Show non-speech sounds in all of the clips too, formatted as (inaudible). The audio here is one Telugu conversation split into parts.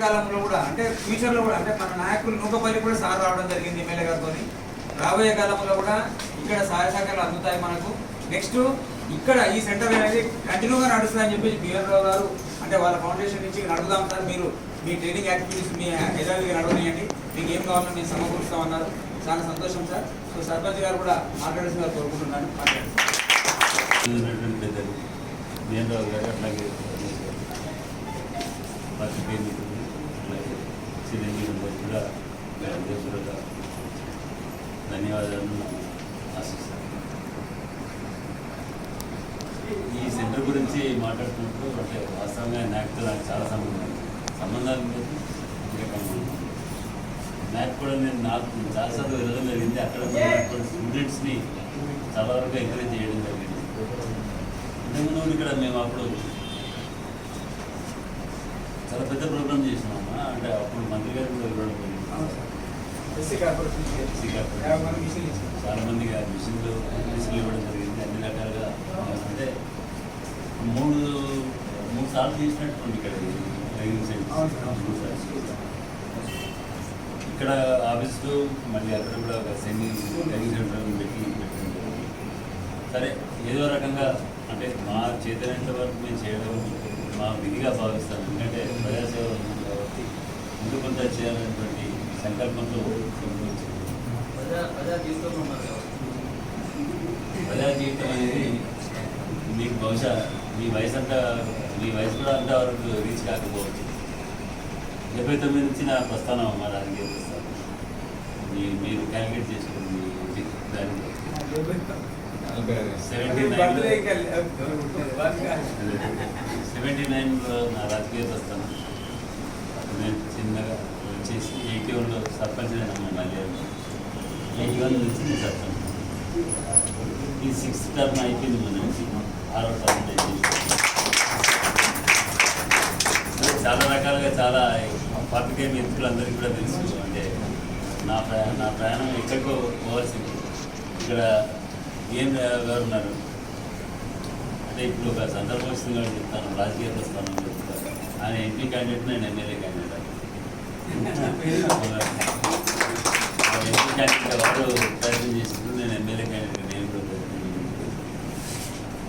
కాలంలో కూడా అంటే ఫ్యూచర్లో కూడా అంటే మన నాయకులు నూకపల్లి కూడా సార్ రావడం జరిగింది ఎమ్మెల్యే గారితో రాబోయే కాలంలో కూడా ఇక్కడ సహాయ సహకారాలు అందుతాయి మనకు. నెక్స్ట్ ఇక్కడ ఈ సెంటర్ అనేది కంటిన్యూగా నడుస్తుందని చెప్పేసి బిఆర్ రావు గారు అంటే వాళ్ళ ఫౌండేషన్ నుంచి నడుపుదాం సార్ మీరు. మీ ట్రైనింగ్ యాక్టివిటీస్ మీ యథావిధిగా నడవనియండి. మీకు ఏం కావాలో మేము సమకూరుస్తామన్నారు చాలా సంతోషం సార్. సో సర్పంచ్ గారు కూడా మాట్లాడాల్సిందిగా కోరుకుంటున్నాను. మాట్లాడండి. గారు అట్లాగే. పాత్రికేయ కూడా నా ఉద్దేశంగా ధన్యవాదాలను ఆశిస్తాను ఈ సెంటర్ గురించి మాట్లాడుతున్నప్పుడు అంటే వాస్తవంగా నాకు నాకు చాలా సంబంధం సంబంధాలు లేదు నాకు కూడా నేను నాకు చాలాసార్లు వెళ్ళడం జరిగింది. అక్కడ స్టూడెంట్స్ని చాలా వరకు ఎంకరేజ్ చేయడం జరిగింది. ఇంతకుముందు ఇక్కడ మేము అప్పుడు చాలా పెద్ద ప్రోగ్రామ్ చేసినామా అంటే అప్పుడు మంత్రి గారు కూడా ఇవ్వడం. చాలా మందికి ఆ మిషన్లు మిషన్లు ఇవ్వడం జరిగింది. అన్ని రకాలుగా. అంటే మూడు మూడు సార్లు చేసినటువంటి ఇక్కడ ఇక్కడ ఆఫీస్లో మళ్ళీ అక్కడ కూడా ఒక సెమీ ట్రైనింగ్ సెంటర్ పెట్టి పెట్టింది సరే ఏదో రకంగా అంటే మా చేతనంత వరకు మేము చేయడం మా విధిగా భావిస్తాను ఎందుకంటే కొంత చేయాలనేటువంటి సంకల్పంతో వచ్చాము. ప్రజా జీవితం అనేది మీకు బహుశా మీ వయసు అంతా మీ వయసు కూడా అంత వరకు రీచ్ కాకపోవచ్చు. డెబ్బై తొమ్మిది నుంచి నా ప్రస్థానం మా రాజకీయ ప్రస్థానం. మీ మీరు క్యాలిక్యులేట్ చేసుకోండి మీ దాన్ని. Seventy birthday nine. సెవెంటీ నైన్లో నా రాజకీయ ప్రస్థానం. నేను చిన్నగా వచ్చేసి ఎయిటీ వన్లో సర్పంచ్ అయినా మళ్ళీ ఎయిటీ వన్ నుంచి సర్పంచ్. ఈ సిక్స్త్ టర్మ్ అయిపోయింది మన నుంచి. ఆరో టర్మ్ అయిపోయింది. చాలా రకాలుగా చాలా పాతికే మిత్రులందరికీ కూడా తెలుసు. అంటే నా ప్రయాణం నా ప్రయాణం ఎక్కడికో పోవాల్సింది. ఇక్కడ ఏం గారు ఉన్నారు? అంటే ఇప్పుడు ఒక సందర్భం సందర్భంగా చెప్తాను. రాజకీయ ప్రస్థానం చెప్తాను ఆయన ఎంపీ క్యాండిడేట్ నేను ఎమ్మెల్యే క్యాండిడేట్ ఎంపీ వారు ప్రయత్నం చేసినప్పుడు నేను ఎమ్మెల్యే క్యాండిడేట్ నేను కూడా ప్రయత్నం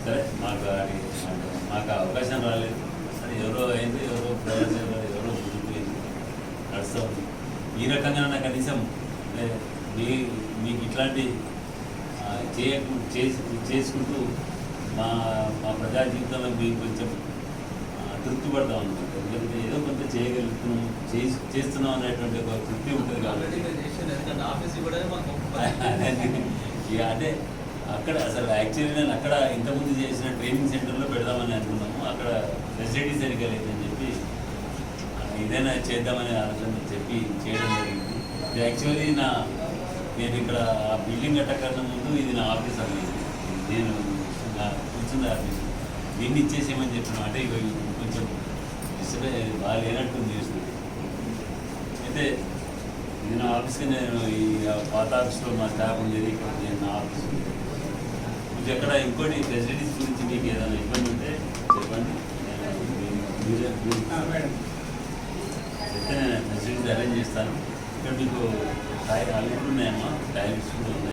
సరే మాకు అది మాకు- అవకాశం రాలేదు సరే ఎవరో అయింది ఎవరో ప్రజాసేవ ఎవరో ముందుకు నడుస్తూ ఉంది ఈ రకంగా నాకు కనీసం మీ మీకు ఇట్లాంటి చేయకు చేసుకుంటూ మా మా ప్రజా జీవితంలో మీకు కొంచెం తృప్తి అనమాట ఎందుకంటే ఏదో కొంత చేయగలుగుతున్నాం చేసి చేస్తున్నాం అనేటువంటి ఒక తృప్తి ఉంటుంది కాబట్టి. (laughs) ఇక అంటే అక్కడ అసలు యాక్చువల్లీ నేను అక్కడ ఇంతకుముందు చేసిన ట్రైనింగ్ సెంటర్లో పెడదామని అనుకున్నాము. అక్కడ ఫెసిలిటీ సరిగ్గా లేదని చెప్పి ఆ, ఇదైనా చేద్దామని ఆలోచన చెప్పి చేయడం జరిగింది. ఇది యాక్చువల్లీ నా నేను ఇక్కడ ఆ బిల్డింగ్ కట్టకన్నా ముందు ఇది నా ఆఫీస్ అనేది నేను నా కూర్చున్న ఆఫీస్ దీన్ని ఇచ్చేసేయమని చెప్పిన అంటే ఇక కొంచెం ఇసుక బాగా లేనట్టు చేస్తుంది. అయితే ఇది నా ఆఫీస్కి నేను ఈ పాత ఆఫీస్లో మా స్టాఫ్ ఉండేది ఇక్కడ నేను నా ఆఫీస్ ఉండేది. మీకు ఎక్కడ ఇంకోటి ఫెసిలిటీస్ గురించి మీకు ఏదైనా ఇబ్బంది ఉంటే చెప్పండి. చెప్తే నేను ఫెసిలిటీస్ అరేంజ్ చేస్తాను. ఇక్కడ మీకు టాయిలెట్ ఉన్నాయమ్మా టాయిలెట్స్ కూడా ఉన్నాయి.